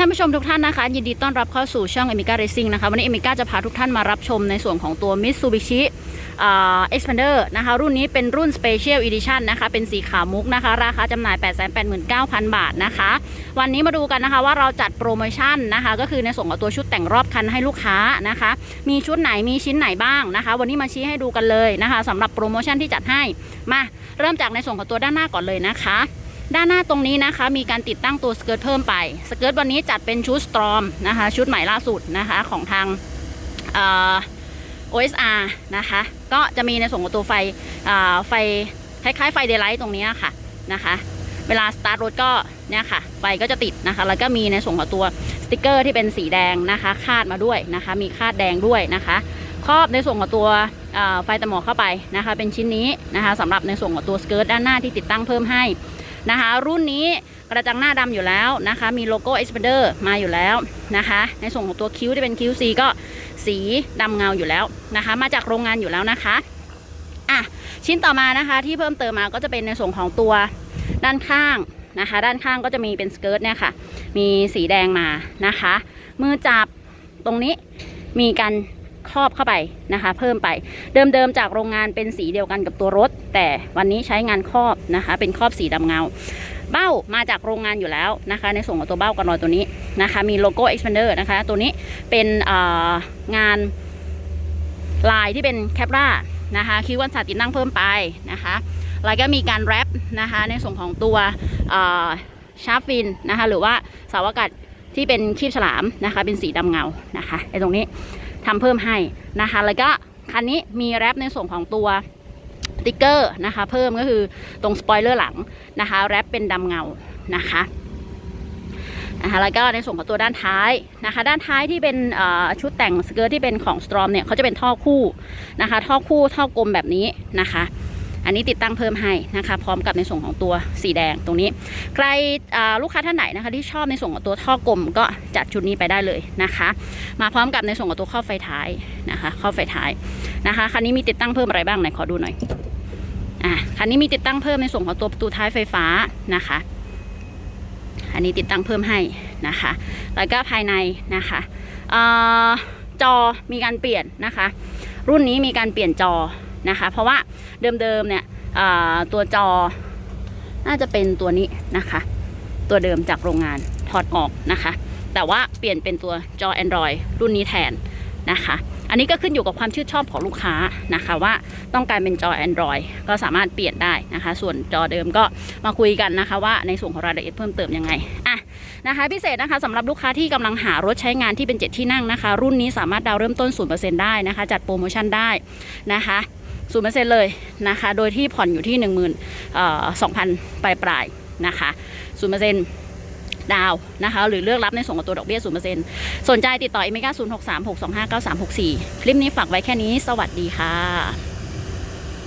ท่านผู้ชมทุกท่านนะคะ ยินดีต้อนรับเข้าสู่ช่อง e m i c a Racing นะคะ วันนี้ e m i c a จะพาทุกท่านมารับชมในส่วนของตัว Mitsubishi อ่า Expander นะคะ รุ่นนี้เป็นรุ่น Special Edition นะคะ เป็นสีขาวมุกนะคะ ราคาจำหน่าย 889,000 บาทนะคะ วันนี้มาดูกันนะคะว่าเราจัดโปรโมชั่นนะคะ ก็คือในส่วนของตัวชุดแต่งรอบคันให้ลูกค้านะคะ มีชุดไหนมีชิ้นไหนบ้างนะคะ วันนี้มาชี้ให้ดูกันเลยนะคะสำหรับโปรโมชั่นที่จัดให้มาเริ่มจากในส่วนของตัวด้านหน้าก่อนเลยนะคะ ด้านหน้าตรงนี้นะคะ มีการติดตั้งตัวสเกิร์ตเพิ่มไป สเกิร์ตวันนี้จัดเป็นชุดสตรอมนะคะ ชุดใหม่ล่าสุดนะคะของทางเอ่อ OSR นะคะ ก็จะมีในส่วนของตัวไฟไฟคล้ายๆไฟเดย์ไลท์ตรงนี้ค่ะนะคะ เวลาสตาร์ทรถก็เนี่ยค่ะ ไฟก็จะติดนะคะ แล้วก็มีในส่วนของตัวสติกเกอร์ที่เป็นสีแดงนะคะ คาดมาด้วยนะคะ มีคาดแดงด้วยนะคะ ครอบในส่วนของตัวไฟตะหมอกเข้าไปนะคะ เป็นชิ้นนี้นะคะสำหรับในส่วนของตัวสเกิร์ตด้านหน้าที่ติดตั้งเพิ่มให้ นะคะ รุ่นนี้กระจังหน้าดำอยู่แล้วนะคะ มีโลโก้ Expander มาอยู่แล้วนะคะ ในส่วนของตัวคิ้วที่เป็น QC ก็สีดำเงาอยู่แล้วนะคะ มาจากโรงงานอยู่แล้วนะคะอะชิ้นต่อมานะคะที่เพิ่มเติมมาก็จะเป็นในส่วนของตัวด้านข้างนะคะ ด้านข้างก็จะมีเป็นสเกิร์ตเนี่ยค่ะ มีสีแดงมานะคะ มือจับตรงนี้มีการ ครอบเข้าไปนะคะ เพิ่มไปเดิมๆจากโรงงานเป็นสีเดียวกันกับตัวรถ แต่วันนี้ใช้งานครอบนะคะ เป็นครอบสีดำเงา เบ้ามาจากโรงงานอยู่แล้วนะคะ ในส่วนของตัวเบ้ากันรอยตัวนี้นะคะ มีโลโก้ Expander นะคะ ตัวนี้เป็นงานลายที่เป็นแคปรานะคะคิววันสาติดตั้งเพิ่มไปนะคะแล้วก็มีการแรปนะคะ ในส่วนของตัวชาร์ฟฟินนะคะ หรือว่าเสาอากาศที่เป็นคีบฉลามนะคะ เป็นสีดำเงานะคะไอ้ตรงนี้ ทำเพิ่มให้นะคะ แล้วก็คันนี้มีแรปในส่วนของตัวสติ๊กเกอร์นะคะ เพิ่มก็คือตรงสปอยเลอร์หลังนะคะ แรปเป็นดำเงานะคะนะคะแล้วก็ในส่วนของตัวด้านท้ายนะคะ ด้านท้ายที่เป็นชุดแต่งสเกิร์ตที่เป็นของสตรอมเนี่ยเขาจะเป็นท่อคู่นะคะ ท่อคู่ท่อกลมแบบนี้นะคะ อันนี้ติดตั้งเพิ่มให้นะคะ พร้อมกับในส่วนของตัวสีแดงตรงนี้ ใครลูกค้าท่านไหนนะคะที่ชอบในส่วนของตัวท่อกลมก็จัดชุดนี้ไปได้เลยนะคะ มาพร้อมกับในส่วนของตัวข้อไฟท้ายนะคะ ข้อไฟท้ายนะคะคันนี้มีติดตั้งเพิ่มอะไรบ้างไหนขอดูหน่อยอะคันนี้มีติดตั้งเพิ่มในส่วนของตัวประตูท้ายไฟฟ้านะคะอันนี้ติดตั้งเพิ่มให้นะคะ แล้วก็ภายในนะคะอจอมีการเปลี่ยนนะคะ รุ่นนี้มีการเปลี่ยนจอ นะคะ เพราะว่าเดิมๆเนี่ยตัวจอน่าจะเป็นตัวนี้นะคะ ตัวเดิมจากโรงงานถอดออกนะคะ แต่ว่าเปลี่ยนเป็นตัวจอ Android รุ่นนี้แทนนะคะ อันนี้ก็ขึ้นอยู่กับความชื่นชอบของลูกค้านะคะว่าต้องการเป็นจอ Android ก็สามารถเปลี่ยนได้นะคะ ส่วนจอเดิมก็มาคุยกันนะคะว่าในส่วนของรายละเอียดเพิ่มเติมยังไงอะนะคะพิเศษนะคะสำหรับลูกค้าที่กำลังหารถใช้งานที่เป็น 7 ที่นั่งนะคะ รุ่นนี้สามารถดาวน์เริ่มต้น 0%ได้นะคะ จัดโปรโมชั่นได้นะคะ ศูนย์เปอร์เซ็นต์เลยนะคะ โดยที่ผ่อนอยู่ที่หนึ่งหมื่นสองพันปลายปลายนะคะศูนย์เปอร์เซ็นต์ดาวนะคะ หรือเลือกรับในส่งกับตัวดอกเบี้ยศูนย์เปอร์เซนต์สนใจติดต่ออีเมก้าศูนย์หกสามหกสองห้าเก้าสามหกสี่คลิปนี้ฝากไว้แค่นี้ สวัสดีค่ะ